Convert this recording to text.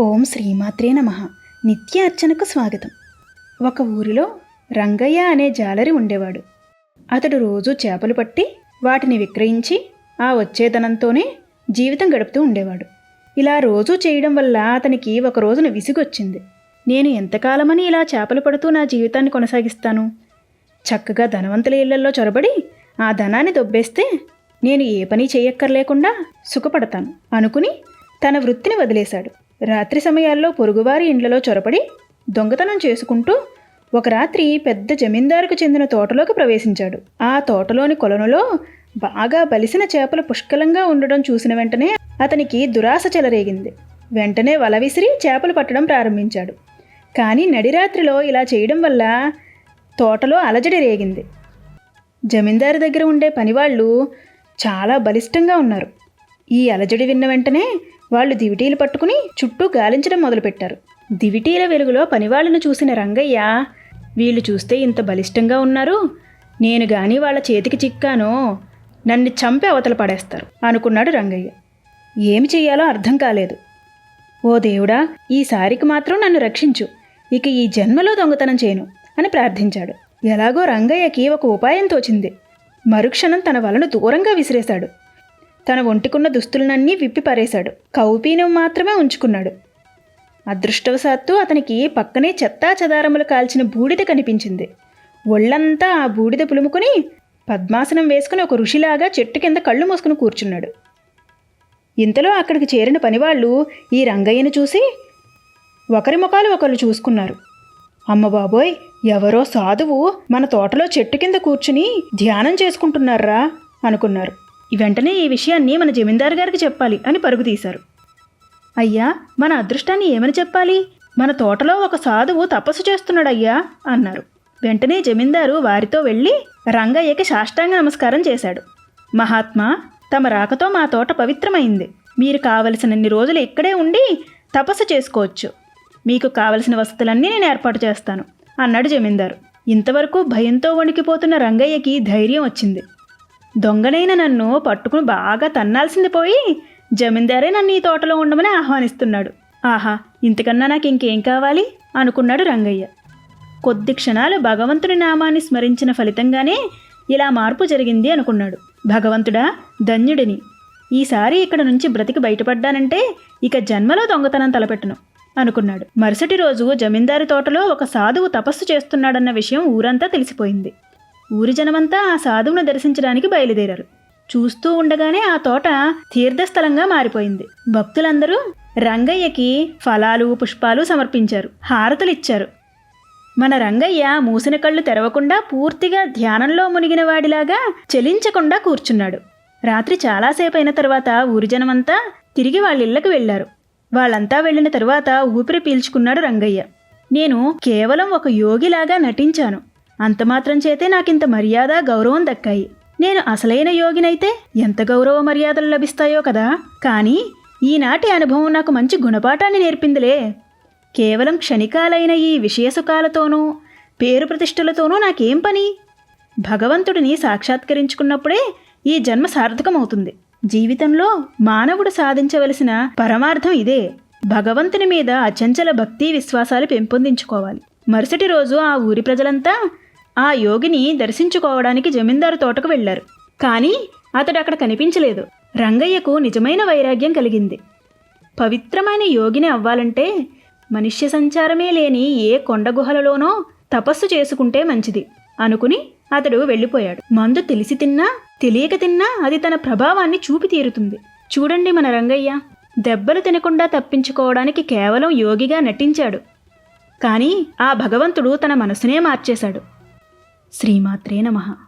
ఓం శ్రీమాత్రే నమ. నిత్య అర్చనకు స్వాగతం. ఒక ఊరిలో రంగయ్య అనే జాలరి ఉండేవాడు. అతడు రోజు చేపలు పట్టి వాటిని విక్రయించి ఆ వచ్చే ధనంతోనే జీవితం గడుపుతూ ఉండేవాడు. ఇలా రోజూ చేయడం వల్ల అతనికి ఒక రోజున విసిగొచ్చింది. నేను ఎంతకాలమని ఇలా చేపలు పడుతూ నా జీవితాన్ని కొనసాగిస్తాను? చక్కగా ధనవంతుల ఇళ్ళలో చొరబడి ఆ ధనాన్ని దొబ్బేస్తే నేను ఏ పని చేయక్కర్లేకుండా సుఖపడతాను అనుకుని తన వృత్తిని వదిలేశాడు. రాత్రి సమయాల్లో పొరుగువారి ఇండ్లలో చొరపడి దొంగతనం చేసుకుంటూ ఒక రాత్రి పెద్ద జమీందారుకు చెందిన తోటలోకి ప్రవేశించాడు. ఆ తోటలోని కొలనులో బాగా బలిసిన చేపలు పుష్కలంగా ఉండడం చూసిన వెంటనే అతనికి దురాశ చెలరేగింది. వెంటనే వల విసిరి చేపలు పట్టడం ప్రారంభించాడు. కానీ నడిరాత్రిలో ఇలా చేయడం వల్ల తోటలో అలజడి రేగింది. జమీందారు దగ్గర ఉండే పనివాళ్ళు చాలా బలిష్టంగా ఉన్నారు. ఈ అలజడి విన్న వెంటనే వాళ్ళు దివిటీలు పట్టుకుని చుట్టూ గాలించడం మొదలుపెట్టారు. దివిటీల వెలుగులో పనివాళ్ళను చూసిన రంగయ్య వీళ్ళు చూస్తే ఇంత బలిష్టంగా ఉన్నారు. నేను గాని వాళ్ళ చేతికి చిక్కానో నన్ను చంపి అవతల పడేస్తారు అనుకున్నాడు రంగయ్య. ఏమి చెయ్యాలో అర్థం కాలేదు. ఓ దేవుడా ఈసారికి మాత్రం నన్ను రక్షించు. ఇక ఈ జన్మలో దొంగతనం చేయను అని ప్రార్థించాడు. ఎలాగో రంగయ్యకి ఒక ఉపాయం తోచింది. మరుక్షణం తన వలను దూరంగా విసిరేశాడు. తన ఒంటికున్న దుస్తులనన్నీ విప్పి పారేశాడు. కౌపీనం మాత్రమే ఉంచుకున్నాడు. అదృష్టవశాత్తు అతనికి పక్కనే చెత్తా చెదారములు కాల్చిన బూడిద కనిపించింది. ఒళ్ళంతా ఆ బూడిద పులుముకొని పద్మాసనం వేసుకుని ఒక ఋషిలాగా చెట్టు కింద కళ్ళు మూసుకుని కూర్చున్నాడు. ఇంతలో అక్కడికి చేరిన పనివాళ్ళు ఈ రంగయ్యను చూసి ఒకరి ముఖాలు ఒకరు చూసుకున్నారు. అమ్మ బాబోయ్ ఎవరో సాధువు మన తోటలో చెట్టు కింద కూర్చుని ధ్యానం చేసుకుంటున్నారా? అనుకున్నారు. వెంటనే ఈ విషయాన్ని మన జమీందారు గారికి చెప్పాలి అని పరుగు తీశారు. అయ్యా మన అదృష్టాన్ని ఏమని చెప్పాలి? మన తోటలో ఒక సాధువు తపస్సు చేస్తున్నాడయ్యా అన్నారు. వెంటనే జమీందారు వారితో వెళ్ళి రంగయ్యకి సాష్టాంగ నమస్కారం చేశాడు. మహాత్మా తమ రాకతో మా తోట పవిత్రమైంది. మీరు కావలసినన్ని రోజులు ఇక్కడే ఉండి తపస్సు చేసుకోవచ్చు. మీకు కావలసిన వసతులన్నీ నేను ఏర్పాటు చేస్తాను అన్నాడు జమీందారు. ఇంతవరకు భయంతో వణికిపోతున్న రంగయ్యకి ధైర్యం వచ్చింది. దొంగనైన నన్ను పట్టుకుని బాగా తన్నాల్సింది పోయి జమీందారే నన్ను ఈ తోటలో ఉండమని ఆహ్వానిస్తున్నాడు. ఆహా ఇంతకన్నా నాకు ఇంకేం కావాలి? అనుకున్నాడు రంగయ్య. కొద్ది క్షణాలు భగవంతుని నామాన్ని స్మరించిన ఫలితంగానే ఇలా మార్పు జరిగింది అనుకున్నాడు. భగవంతుడా ధన్యుడిని. ఈసారి ఇక్కడ నుంచి బ్రతికి బయటపడ్డానంటే ఇక జన్మలో దొంగతనం తలపెట్టను అనుకున్నాడు. మరుసటి రోజు జమీందారి తోటలో ఒక సాధువు తపస్సు చేస్తున్నాడన్న విషయం ఊరంతా తెలిసిపోయింది. ఊరి జనమంతా ఆ సాధువును దర్శించడానికి బయలుదేరారు. చూస్తూ ఉండగానే ఆ తోట తీర్థస్థలంగా మారిపోయింది. భక్తులందరూ రంగయ్యకి ఫలాలు పుష్పాలు సమర్పించారు. హారతులిచ్చారు. మన రంగయ్య మూసిన కళ్ళు తెరవకుండా పూర్తిగా ధ్యానంలో మునిగిన వాడిలాగా చెలించకుండా కూర్చున్నాడు. రాత్రి చాలాసేపు అయిన తర్వాత ఊరి జనమంతా తిరిగి వాళ్ళ ఇళ్ళకి వెళ్ళారు వాళ్ళంతా వెళ్ళిన తరువాత ఊపిరి పీల్చుకున్నాడు రంగయ్య. నేను కేవలం ఒక యోగిలాగా నటించాను. అంతమాత్రం చేతే నాకింత మర్యాద గౌరవం దక్కాయి. నేను అసలైన యోగినైతే ఎంత గౌరవ మర్యాదలు లభిస్తాయో కదా. కానీ ఈనాటి అనుభవం నాకు మంచి గుణపాఠాన్ని నేర్పిందిలే. కేవలం క్షణికాలైన ఈ విషయసుఖాలతోనూ పేరు ప్రతిష్టలతోనూ నాకేం పని? భగవంతుడిని సాక్షాత్కరించుకున్నప్పుడే ఈ జన్మ సార్థకమవుతుంది. జీవితంలో మానవుడు సాధించవలసిన పరమార్థం ఇదే. భగవంతుని మీద అచంచల భక్తి విశ్వాసాలు పెంపొందించుకోవాలి. మరుసటి రోజు ఆ ఊరి ప్రజలంతా ఆ యోగిని దర్శించుకోవడానికి జమీందారు తోటకు వెళ్ళారు కానీ అతడు అక్కడ కనిపించలేదు. రంగయ్యకు నిజమైన వైరాగ్యం కలిగింది. పవిత్రమైన యోగిని అవ్వాలంటే మనుష్య సంచారమే లేని ఏ కొండ గుహలలోనో తపస్సు చేసుకుంటే మంచిది అనుకుని అతడు వెళ్ళిపోయాడు. మందు తెలిసి తిన్నా తెలియక తిన్నా అది తన ప్రభావాన్ని చూపి తీరుతుంది. చూడండి మన రంగయ్య దెబ్బలు తినకుండా తప్పించుకోవడానికి కేవలం యోగిగా నటించాడు. కానీ ఆ భగవంతుడు తన మనసునే మార్చేశాడు. శ్రీమాత్రే నమః.